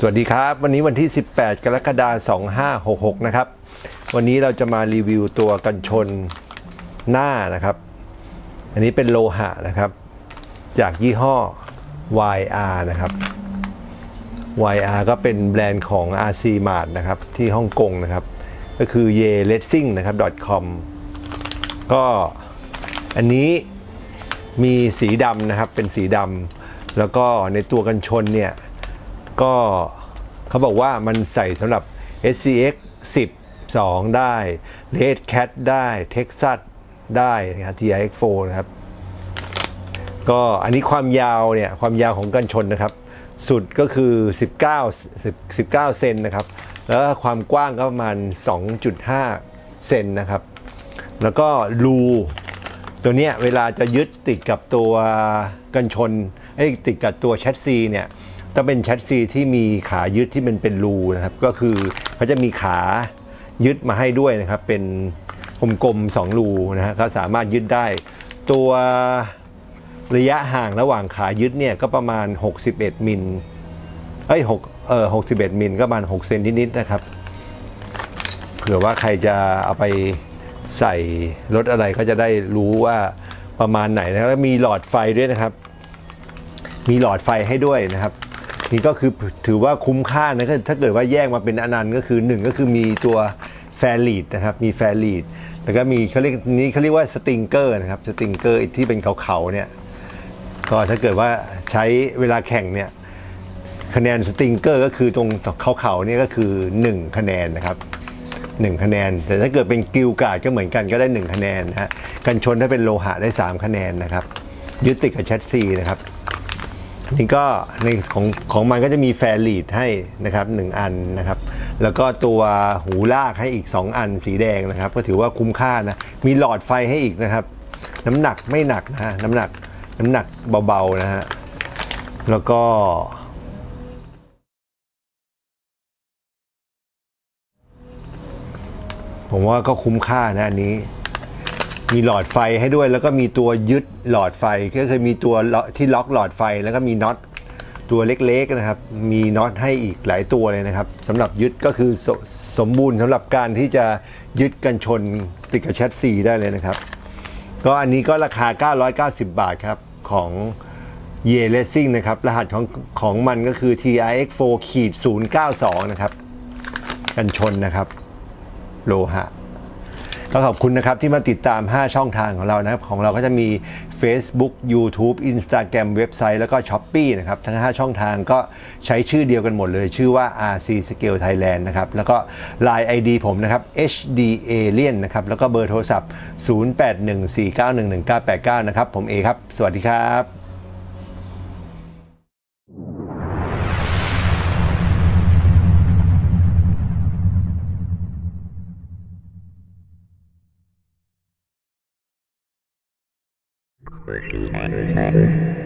สวัสดีครับ วันนี้วันที่ 18 กรกฎาคม 2566 นะครับ วันนี้เราจะมารีวิวตัวกันชนหน้านะครับ อันนี้เป็นโลหะนะครับ จากยี่ห้อ YR นะครับ YR ก็เป็นแบรนด์ของ RC Mart นะครับ ที่ฮ่องกงนะครับ ก็คือ ye racing นะครับ .com ก็อันนี้มีสีดำนะครับเป็นสีดำแล้วก็ในตัวกันชนเนี่ย ก็เขาบอกว่ามันใส่สำหรับ SCX 10 2 ได้ Red Cat ได้ Texas ได้นะครับ TRX4 นะครับ ก็อันนี้ความยาวเนี่ย ความยาวของกันชนนะครับ สุดก็คือ 19 19 เซนนะครับ แล้วความกว้างก็ประมาณ 2.5 เซนนะครับ แล้วก็รูตัวเนี้ยเวลาจะยึดติดกับตัวกันชนไอ้ติดกับตัวแชสซีเนี่ย ต้องเป็นแชสซีที่มีขายึดที่มันเป็นรูนะครับ ก็คือเขาจะมีขายึดมาให้ด้วยนะครับ เป็นกลมๆสองรูนะฮะก็สามารถยึดได้ ตัวระยะห่างระหว่างขายึดเนี่ยก็ประมาณ 61มิลเอ้ย6เออ61มิลก็ประมาณ6เซนนิดๆนะครับเผื่อว่าใครจะเอาไปใส่รถอะไรก็จะได้รู้ว่าประมาณไหนนะแล้วมีหลอดไฟด้วยนะครับ มีหลอดไฟให้ด้วยนะครับ นี่ก็คือถือว่าคุ้มค่านะถ้าเกิดว่าแยกมาเป็นอนันต์ก็คือหนึ่งก็คือมีตัวแฟลีดนะครับ มีแฟลีดแล้วก็มีเขาเรียกนี้เขาเรียกว่าสติงเกอร์นะครับสติงเกอร์ที่เป็นเขาๆเนี่ยก็ถ้าเกิดว่าใช้เวลาแข่งเนี่ยคะแนนสติงเกอร์ก็คือตรงเขาเขาๆเนี่ยก็คือ 1 คะแนนนะครับ1คะแนน แต่ถ้าเกิดเป็นกิลการ์ดก็เหมือนกันก็ได้ 1 คะแนนนะฮะกันชนถ้าเป็นโลหะได้ 3 คะแนนนะครับยึดติดกับแชสซีนะครับ นี่ก็ในของของมันก็จะมีแฟรลีดให้นะครับหนึ่งอันนะครับ แล้วก็ตัวหูลากให้อีก 2 อันสีแดงนะครับ ก็ถือว่าคุ้มค่านะมีหลอดไฟให้อีกนะครับ น้ำหนักไม่หนักนะฮะน้ำหนักน้ำหนักเบาๆนะฮะแล้วก็ผมว่าก็คุ้มค่านะอันนี้ มีหลอดไฟให้ด้วย แล้วก็มีตัวยึดหลอดไฟก็คือมีตัวที่ล็อกหลอดไฟแล้วก็มีน็อตตัวเล็กๆนะครับ มีน็อตให้อีกหลายตัวเลยนะครับสำหรับยึดก็คือสสมบูรณ์สำหรับการที่จะยึดกันชนติดกับแชสซีได้เลยนะครับ ก็อันนี้ก็ราคา 990 บาทครับ ของเยเลสซิ่งนะครับ รหัสของของมันก็คือ TRX4 ขีด092 นะครับ กันชนนะครับ โลหะ ก็ขอบคุณนะครับที่มาติดตาม 5 ช่องทางของเรานะครับ ของเราก็จะมี Facebook YouTube Instagram เว็บไซต์แล้วก็ s h อ p e e นะครับ ทั้ง 5 ช่องทางก็ใช้ชื่อเดียวกันหมดเลย ชื่อว่า RC Scale Thailand นะครับ แล้วก็ Line ID ผมนะครับ HD Alien นะครับ แล้วก็เบอร์โทรศัพท์ 0814911989 นะครับ ผมเอครับ สวัสดีครับ Squishy